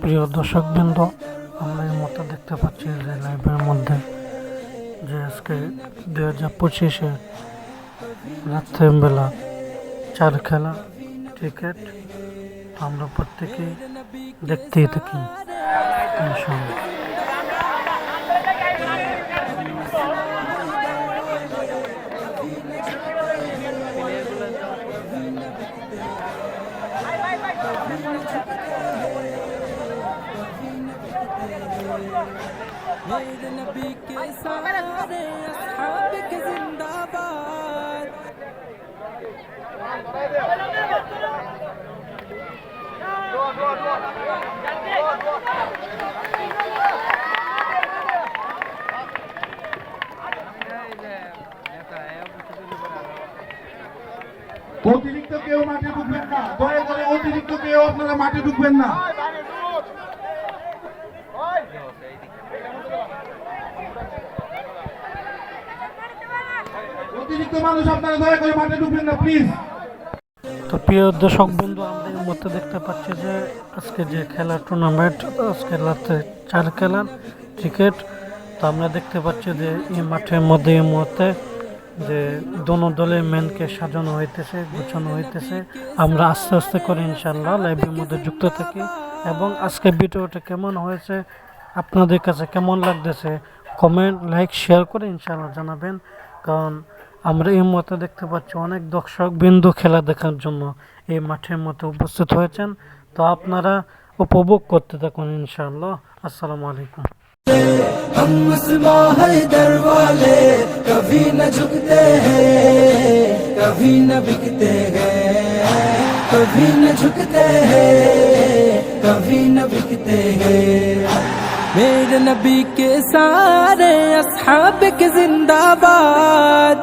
প্রিয় দর্শক বৃন্দ আমরা এই মতো দেখতে পাচ্ছি যে লাইভের মধ্যে যে আজকে দুই হাজার পঁচিশে রাত্রেবেলা চার খেলা, ক্রিকেট আমরা প্রত্যেকেই দেখতেই থাকি। मेरे नबी के सारे असहाब के जिंदाबाद অতিরিক্ত কেউ মাঠে ঢুকবেন না দয়া করে অতিরিক্ত কেউ আপনারা মাঠে ঢুকবেন না অতিরিক্ত মানুষ আপনারা দয়া করে মাঠে ঢুকবেন না প্লিজ তো প্রিয় দর্শক বন্ধু এই মধ্যে দেখতে পাচ্ছি যে আজকে যে খেলা টুর্নামেন্ট আজকে রাতে চার খেলার ক্রিকেট তো আমরা দেখতে পাচ্ছি যে এই মাঠের মধ্যে এই মুহূর্তে যে দোনো দলের মেনকে সাজানো হইতেছে, গুছানো হইতেছে। আমরা আস্তে আস্তে করে ইনশাল্লাহ লাইভের মধ্যে যুক্ত থাকি এবং আজকে ভিডিওটা কেমন হয়েছে, আপনাদের কাছে কেমন লাগতেছে কমেন্ট লাইক শেয়ার করে ইনশাল্লাহ জানাবেন। কারণ আমরা এই মতে দেখতে পাচ্ছি অনেক দর্শক বিন্দু খেলা দেখার জন্য এই মাঠের মধ্যে উপস্থিত হয়েছেন তো আপনারা উপভোগ করতে থাকুন ইনশাআল্লাহ আসসালামু আলাইকুম हम मुस्मा हैदर वाले कभी न झुकते हैं कभी न बिकते हैं कभी न झुकते हैं कभी न बिकते हैं मेरे नबी के सारे असहाब के जिंदाबाद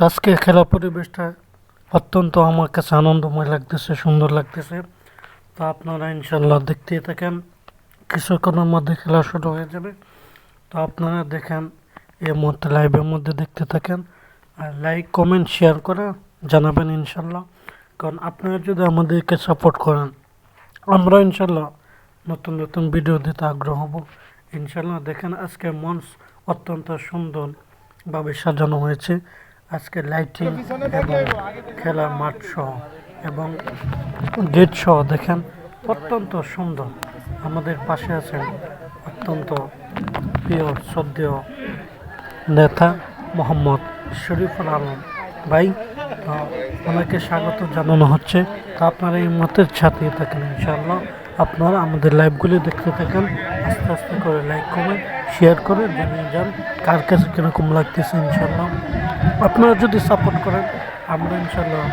তো আজকে খেলা পরিবেশটা অত্যন্ত আমার কাছে আনন্দময় লাগতেছে, সুন্দর লাগতেছে। তা আপনারা ইনশাল্লাহ দেখতেই থাকেন, কিছুক্ষণের মধ্যে খেলা শুরু হয়ে যাবে। তো আপনারা দেখেন, এই মুহূর্তে লাইভের মধ্যে দেখতে থাকেন। আর লাইক কমেন্ট শেয়ার করে জানাবেন ইনশাল্লাহ কারণ আপনারা যদি আমাদেরকে সাপোর্ট করেন, আমরা ইনশাল্লাহ নতুন নতুন ভিডিও দিতে আগ্রহ হব। ইনশাল্লাহ দেখেন আজকে মঞ্চ অত্যন্ত সুন্দরভাবে সাজানো হয়েছে। আজকে লাইটিং এবং খেলার মাঠ সহ এবং গেট সহ দেখেন অত্যন্ত সুন্দর। আমাদের পাশে আছেন অত্যন্ত প্রিয় শ্রদ্ধেয় নেতা মোহাম্মদ শরীফুল আলম ভাই। তো ওনাকে স্বাগত জানানো হচ্ছে। তো আপনারা এই মতের সাথে থাকেন ইনশাআল্লাহ। আপনারা আমাদের লাইভগুলি দেখতে থাকেন। আস্তে আস্তে করে লাইক কমেন্ট শেয়ার করে জানিয়ে যান কার কাছে কীরকম লাগতেছে ইনশাল্লাহ আপনারা যদি সাপোর্ট করেন আমরা ইনশাল্লাহ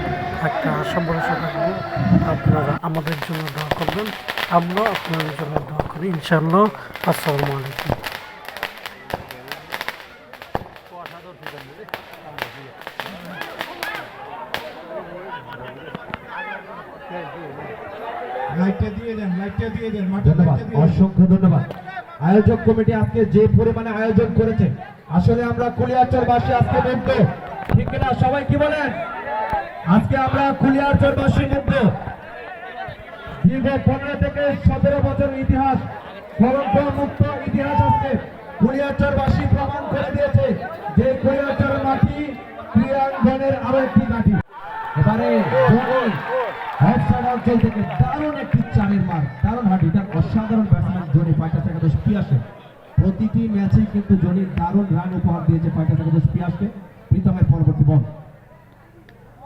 একটা আশা ভরসা থাকব। আপনারা আমাদের জন্য দোয়া করবেন আমরা আপনাদের জন্য দোয়া করি। ইনশাল্লাহ আসসালামু আলাইকুম। লাইটটা দিয়ে দেন লাইটটা দিয়ে দেন মাঠে ধন্যবাদ লাইটটা দিয়ে দেন। অসংখ্য ধন্যবাদ। আয়োজক কমিটি আজকে যে পরিমাণে আয়োজন করেছে, আসলে আমরা কুলিয়ারচরবাসী আজকে মুগ্ধ। ঠিক না সবাই কি বলেন? আজকে আমরা কুলিয়ারচরবাসী মুগ্ধ। দীর্ঘ পনেরো থেকে সতেরো বছর ইতিহাস মুক্ত ইতিহাস আজকে কুলিয়ারচরবাসী প্রমাণ করে দিয়েছে যে কুলিয়ারচর মাটি ক্রীড়াঙ্গনের আরও একটি মাটি এবারে জনি অফসাইড অঞ্চল থেকে দারুণ একটি চারের মার দারুণ হাঁটি তার অসাধারণ ব্যাটসম্যান জনি পয়সা পিয়াসে প্রতিটি ম্যাচে কিন্তু জনি দারুণ রান উপহার দিয়েছে থেকে দোষ পিয়াসকে প্রীতমের পরবর্তী বল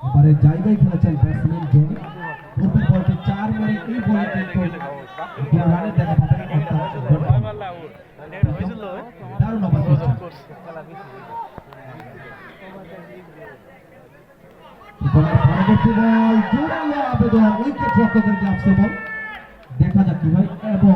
এবারে জায়গায় খেলেছেন ব্যাটসম্যান জনি প্রতি বলটি চার মেরে এই বলে কিন্তু রানের দেখা পাবেন দারুণ অবাক পরবর্তী দেখা যাক কি হয়। এবং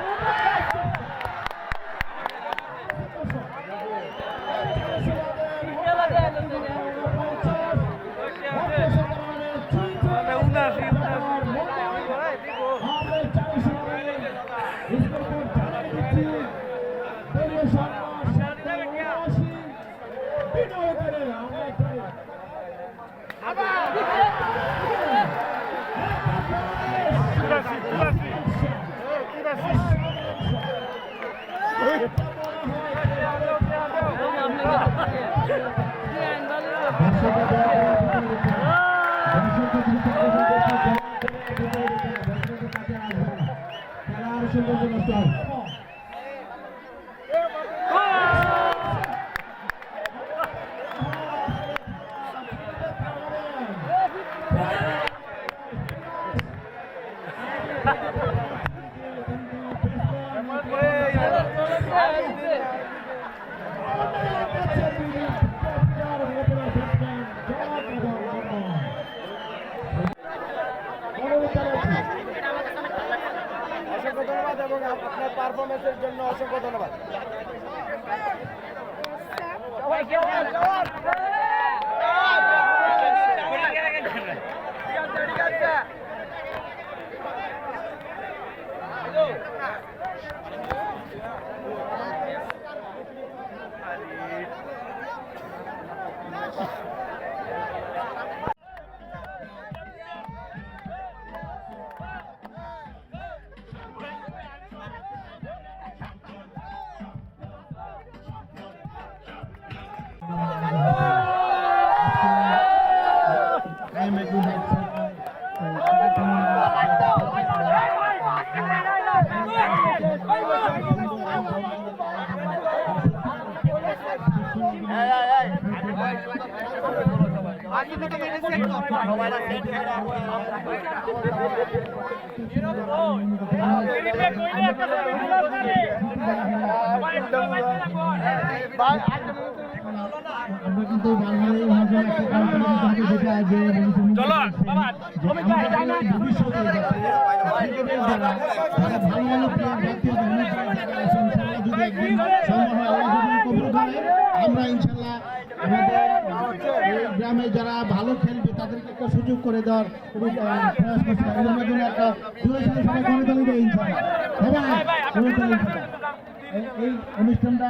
United. পারফরমেন্সের জন্য অসংখ্য ধন্যবাদ। আমরা কিন্তু বাঙালি ভাষা একটা কালচার কিন্তু যেটা যে চলো বাবা ভবিষ্যতে যারা তারা ভালো ভালো প্লেয়ার জাতীয় দলের যারা আছেন তারা যদি একদিন সম্ভব হয় আল্লাহ যদি কবুল করে আমরা ইনশাল্লাহ গ্রামে যারা ভালো খেলবে, তাদেরকে একটা সুযোগ করে দেওয়ার মাধ্যমে একটা তুলবে এই অনুষ্ঠানটা,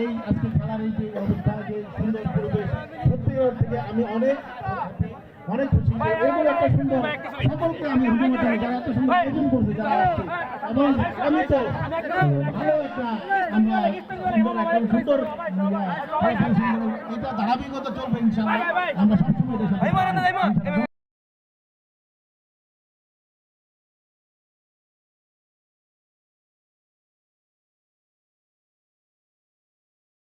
এই আজকে খেলার এই যে অবস্থা যে সুন্দর পরিবেশ সত্যি থেকে আমি অনেক অনেক খুশি একটা সুন্দর, সকলকে আমি যারা এত সুন্দর আয়োজন করছে যারা আসছে। এবং আমি তো ভালো একটা আমরা একটা সুন্দর এটা ধারাবাহিকতা চলবে ইনশাআল্লাহ। আমরা সবসময়